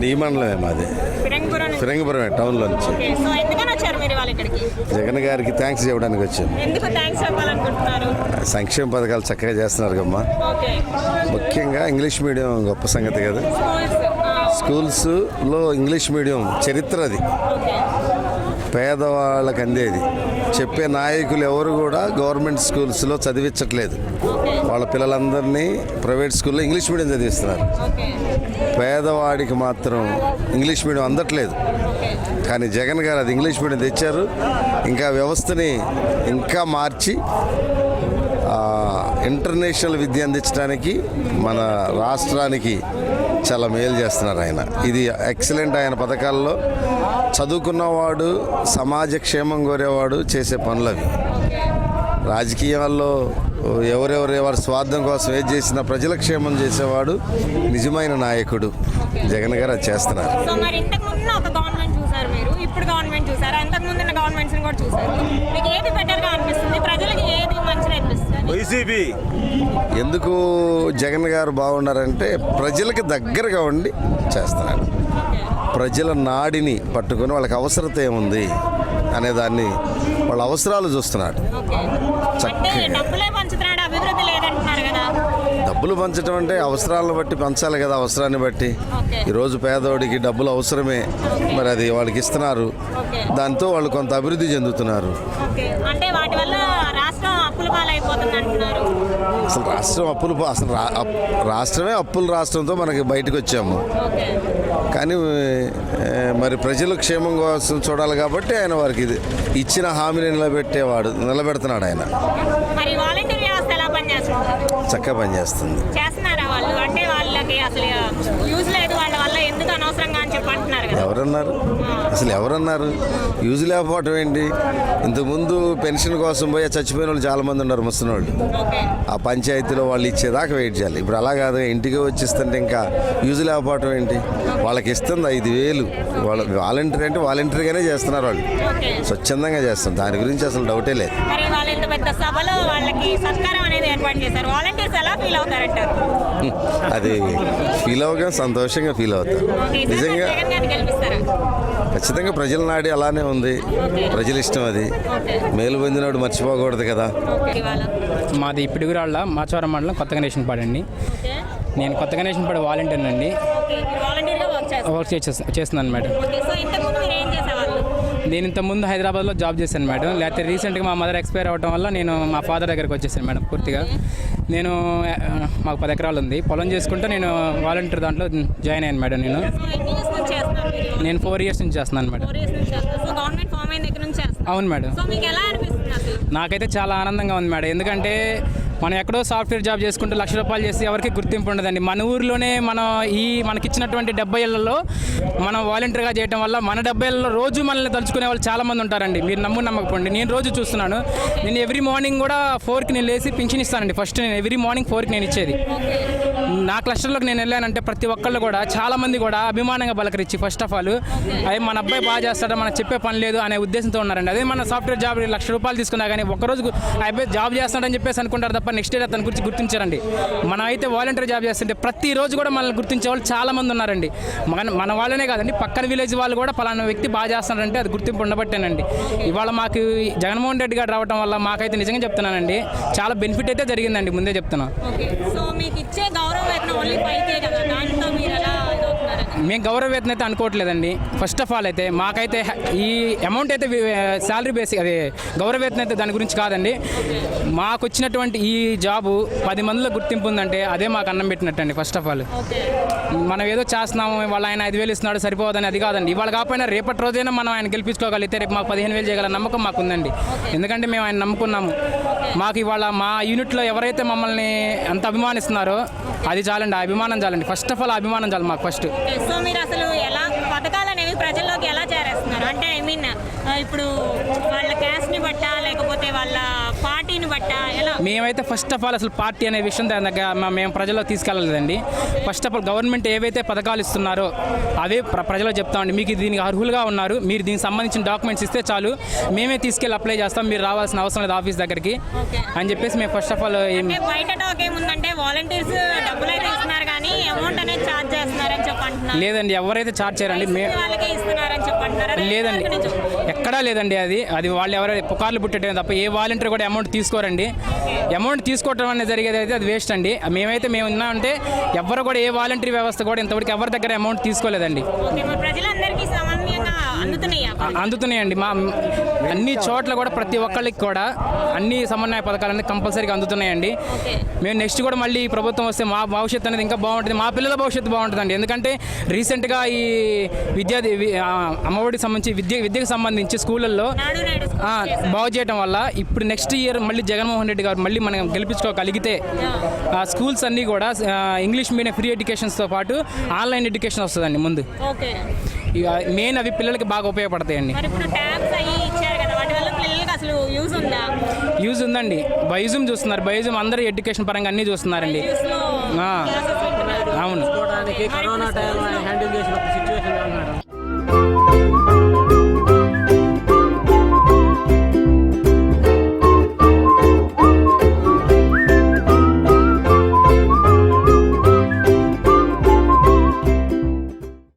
ఇక్కడ ఈ మండలమే మాది ఫిరంగిపురమే టౌన్లో నుంచి. జగన్ గారికి థ్యాంక్స్ చెప్పడానికి చెప్పాలనుకుంటున్నారు? సంక్షేమ పథకాలు చక్కగా చేస్తున్నారు కమ్మా ముఖ్యంగా ఇంగ్లీష్ మీడియం గొప్ప సంగతి కదా. స్కూల్స్ స్కూల్స్లో ఇంగ్లీష్ మీడియం చరిత్ర అది. పేదవాళ్ళకి అందేది చెప్పే నాయకులు ఎవరు కూడా గవర్నమెంట్ స్కూల్స్లో చదివించట్లేదు. వాళ్ళ పిల్లలందరినీ ప్రైవేట్ స్కూల్లో ఇంగ్లీష్ మీడియం చదివిస్తున్నారు. పేదవాడికి మాత్రం ఇంగ్లీష్ మీడియం అందట్లేదు. కానీ జగన్ గారు అది ఇంగ్లీష్ మీడియం తెచ్చారు. ఇంకా వ్యవస్థని ఇంకా మార్చి ఇంటర్నేషనల్ విద్య అందించడానికి మన రాష్ట్రానికి చాలా మేలు చేస్తున్నారు ఆయన. ఇది ఎక్సలెంట్ ఆయన పథకాల్లో చదువుకున్నవాడు సమాజ క్షేమం కోరేవాడు చేసే పనులు అవి. రాజకీయాల్లో ఎవరెవరు ఎవరి స్వార్థం కోసం ఏది చేసినా ప్రజల క్షేమం చేసేవాడు నిజమైన నాయకుడు జగన్ గారు అది చేస్తున్నారు. గవర్నమెంట్ చూసారు మీరు? గవర్నమెంట్స్ కూడా చూసారు? మీకు ఏది బెటర్గా అనిపిస్తుంది? ప్రజలకి ఏది మంచిగా అనిపిస్తుంది? వైసీపీ. ఎందుకు జగన్ గారు బాగున్నారంటే ప్రజలకు దగ్గరగా ఉండి చేస్తున్నాడు ఓకే ప్రజల నాడిని పట్టుకొని వాళ్ళకి అవసరత ఏముంది అనే దాన్ని వాళ్ళ అవసరాలు చూస్తున్నాడు డబ్బులే పంచుతున్నాడు? అభివృద్ధి లేదంటున్నారు కదా. డబ్బులు పంచడం అంటే అవసరాలను బట్టి పంచాలి కదా అవసరాన్ని బట్టి. ఈరోజు పేదవాడికి డబ్బులు అవసరమే. మరి అది వాళ్ళకి ఇస్తున్నారు. ఓకే. దాంతో వాళ్ళు కొంత అభివృద్ధి చెందుతున్నారు. ఓకే. అంటే వాటి వల్ల పాలైపోతుంది అంటున్నారు. అసలు రాష్ట్రం అప్పులు అసలు రాష్ట్రమే అప్పుల రాష్ట్రంతో మనకి బయటకు వచ్చాము. కానీ మరి ప్రజల క్షేమం కోసం చూడాలి కాబట్టి ఆయన వారికి ఇది ఇచ్చిన హామీని నిలబెట్టేవాడు నిలబెడుతున్నాడు ఆయన. చక్కగా పనిచేస్తుంది. వాళ్ళకి అసలు యూజ్ లేదు వాళ్ళ వల్ల ఎందుకు అనవసరంగా అని చెప్పి అంటున్నారు కదా. ఎవరన్నారు? అసలు ఎవరన్నారు? యూజ్ లేకపోవటం ఏంటి? ఇంతకుముందు పెన్షన్ కోసం పోయి చచ్చిపోయిన వాళ్ళు చాలా మంది ఉన్నారు ముసలి వాళ్ళు ఓకే. ఆ పంచాయతీలో వాళ్ళు ఇచ్చేదాకా వెయిట్ చేయాలి. ఇప్పుడు అలా కాదు ఇంటికి వచ్చిస్తుంటే ఇంకా యూజ్ లేకపోవటం ఏంటి? వాళ్ళకి ఇస్తుంది ఐదు వేలు. వాళ్ళ వాలంటీర్ అంటే వాలంటీర్గానే చేస్తున్నారు వాళ్ళు. స్వచ్ఛందంగా చేస్తున్నారు. దాని గురించి అసలు డౌటే లేదు. మరి ఫీల్ అవ్వగా సంతోషంగా ఫీల్ అవుతారు నిజంగా ఖచ్చితంగా ప్రజల నాడి అలానే ఉంది. ప్రజల ఇష్టం అది. మేలు పొందినోడు మర్చిపోకూడదు కదా. మాది పిడుగురాళ్ళ మాచవరం మండలం కొత్త గణేషన్ అండి. ఓకే నేను కొత్త గణేషన్ పాడు వాలంటీర్ అండి. వర్క్ చేస్తున్నాను మేడం. నేను ఇంత ముందు హైదరాబాద్లో జాబ్ చేశాను మేడం. లేకపోతే రీసెంట్గా మా మదర్ ఎక్స్పైర్ అవ్వడం వల్ల నేను మా ఫాదర్ దగ్గరికి వచ్చేసాను మేడం పూర్తిగా. నేను మాకు పది ఎకరాలు ఉంది. పొలం చేసుకుంటూ నేను వాలంటీర్ దాంట్లో జాయిన్ అయ్యాను మేడం నేను. నేను ఫోర్ ఇయర్స్ నుంచి చేస్తున్నాను మేడం. అవును మేడం. నాకైతే చాలా ఆనందంగా ఉంది మేడం. ఎందుకంటే మనం ఎక్కడో సాఫ్ట్వేర్ జాబ్ చేసుకుంటూ లక్ష రూపాయలు చేసి ఎవరికి గుర్తింపు ఉండదండి. మన ఊరిలోనే మనం ఈ మనకిచ్చినటువంటి డెబ్బై ఏళ్ళలో మనం వాలంటీర్గా చేయడం వల్ల మన డెబ్బై ఏళ్ళలో రోజు మనల్ని తలుచుకునే వాళ్ళు చాలా మంది ఉంటారండి. మీరు నమ్ము నమ్మకపోండి. నేను రోజు చూస్తున్నాను. నేను ఎవ్రీ మార్నింగ్ కూడా ఫోర్కి నేను లేచి పింఛన్ ఇస్తానండి. ఫస్ట్ నేను ఎవ్రీ మార్నింగ్ ఫోర్కి నేను ఇచ్చేది. నా క్లస్టర్లోకి నేను వెళ్ళానంటే ప్రతి ఒక్కళ్ళు కూడా చాలా మంది కూడా అభిమానంగా పలకరించి ఫస్ట్ ఆఫ్ ఆల్ అదే మన అబ్బాయి బాగా చేస్తాడు మనకు చెప్పే పని లేదు అనే ఉద్దేశంతో ఉన్నారండి. అదే మన సాఫ్ట్వేర్ జాబ్ లక్ష రూపాయలు తీసుకున్నా కానీ ఒక్కరోజు అబ్బాయి జాబ్ చేస్తాడని చెప్పేసి అనుకుంటారు తప్ప నెక్స్ట్ డే అతని గురించి గుర్తించారండి. మనం అయితే వాలంటీర్ జాబ్ చేస్తుంటే ప్రతిరోజు కూడా మనల్ని గుర్తించే వాళ్ళు చాలా మంది ఉన్నారండి. మన మన వాళ్ళనే కాదండి పక్కన విలేజ్ వాళ్ళు కూడా పలానా వ్యక్తి బాగా చేస్తున్నారంటే అది గుర్తింపు ఉండబట్టేనండి. ఇవాళ మాకు జగన్మోహన్ రెడ్డి గారు రావడం వల్ల మాకైతే నిజంగా చెప్తున్నానండి చాలా బెనిఫిట్ అయితే జరిగిందండి ముందే చెప్తున్నాను సో మీకు ఇచ్చే మేము గౌరవ వేతనం అయితే అనుకోవట్లేదండి. ఫస్ట్ ఆఫ్ ఆల్ అయితే మాకైతే ఈ అమౌంట్ అయితే శాలరీ బేసిక్ అదే గౌరవ వేతనం అయితే దాని గురించి కాదండి. మాకు వచ్చినటువంటి ఈ జాబు పది మందిలో గుర్తింపు ఉందంటే అదే మాకు అన్నం పెట్టినట్టండి ఫస్ట్ ఆఫ్ ఆల్ మనం ఏదో చేస్తున్నాము వాళ్ళ ఆయన ఐదు వేలు ఇస్తున్నాడు సరిపోదని అది కాదండి. ఇవాళ కాకపోయినా రేపటి రోజైనా మనం ఆయన గెలిపించుకోగలిగితే రేపు మాకు పదిహేను వేలు చేయగల నమ్మకం మాకు ఉందండి ఎందుకంటే మేము ఆయన నమ్ముకున్నాము. మాకు ఇవాళ మా యూనిట్లో ఎవరైతే మమ్మల్ని ఎంత అభిమానిస్తున్నారో అది చాలండి అభిమానం చాలండి. ఫస్ట్ ఆఫ్ ఆల్ అభిమానం చాలు మాకు ఫస్ట్ సో మీరు అసలు ఎలా పథకాలు అనేవి ప్రజల్లోకి ఎలా చేరేస్తున్నారు? అంటే ఐ మీన్ ఇప్పుడు వాళ్ళ క్యాస్ట్ని బట్టా లేకపోతే వాళ్ళ బట్టా ఎలా? మేమైతే ఫస్ట్ ఆఫ్ ఆల్ అసలు పార్టీ అనే విషయం దాని దగ్గర మేము ప్రజల్లో తీసుకెళ్ళలేదండి. ఫస్ట్ ఆఫ్ ఆల్ గవర్నమెంట్ ఏవైతే పథకాలు ఇస్తున్నారో అవే ప్ర ప్రజలకు చెప్తామండి మీకు దీనికి అర్హులుగా ఉన్నారు. మీరు దీనికి సంబంధించిన డాక్యుమెంట్స్ ఇస్తే చాలు. మేమే తీసుకెళ్ళి అప్లై చేస్తాం. మీరు రావాల్సిన అవసరం లేదు ఆఫీస్ దగ్గరికి. అని చెప్పేసి మేము ఫస్ట్ ఆఫ్ ఆల్ అంటే బయట టాక్ ఏముందంటే వాలంటీర్స్ డబ్బులు అయితే ఇస్తున్నారు కానీ అమౌంట్ అనేది ఛార్జ్ చేస్తున్నారని చెప్పి అంటున్నారు లేదండి ఎవరైతే చార్జ్ చేయరండి లేదండి. ఎక్కడా లేదండి అది. అది వాళ్ళు ఎవరైనా పుకార్లు పుట్టడం తప్ప ఏ వాలంటీర్ కూడా అమౌంట్ తీసుకోరండి. అమౌంట్ తీసుకోవటం అనేది జరిగేది అయితే అది వేస్ట్ అండి. మేమైతే మేము ఉన్నామంటే ఎవరు కూడా ఏ వాలంటీర్ వ్యవస్థ కూడా ఇంతవరకు ఎవరి దగ్గర అమౌంట్ తీసుకోలేదండి. ప్రజలందరికీ అందుతున్నాయండి. మా అన్ని చోట్ల కూడా ప్రతి ఒక్కళ్ళకి కూడా అన్ని సమన్వయ పథకాలన్నీ కంపల్సరీగా అందుతున్నాయండి. మేము నెక్స్ట్ కూడా మళ్ళీ ప్రభుత్వం వస్తే మా భవిష్యత్తు అనేది ఇంకా బాగుంటుంది. మా పిల్లల భవిష్యత్తు బాగుంటుందండి. ఎందుకంటే రీసెంట్గా ఈ విద్యా అమ్మఒడికి సంబంధించి విద్య విద్యకు సంబంధించి స్కూళ్ళల్లో బాగు చేయడం వల్ల ఇప్పుడు నెక్స్ట్ ఇయర్ మళ్ళీ జగన్మోహన్ రెడ్డి గారు మళ్ళీ మనం గెలిపించుకోగలిగితే స్కూల్స్ అన్నీ కూడా ఇంగ్లీష్ మీడియం ఫ్రీ ఎడ్యుకేషన్స్తో పాటు ఆన్లైన్ ఎడ్యుకేషన్ వస్తుందండి ముందు. ఓకే. మెయిన్ అవి పిల్లలకి బాగా ఉపయోగపడతాయండి. యూజ్ ఉందా? యూజ్ ఉందండి. బైజూమ్ చూస్తున్నారు. బైజూమ్ అందరూ ఎడ్యుకేషన్ పరంగా అన్నీ చూస్తున్నారండి. అవును. కరోనా హ్యాండిల్ చేసిన సిచ్యువేషన్ మేడం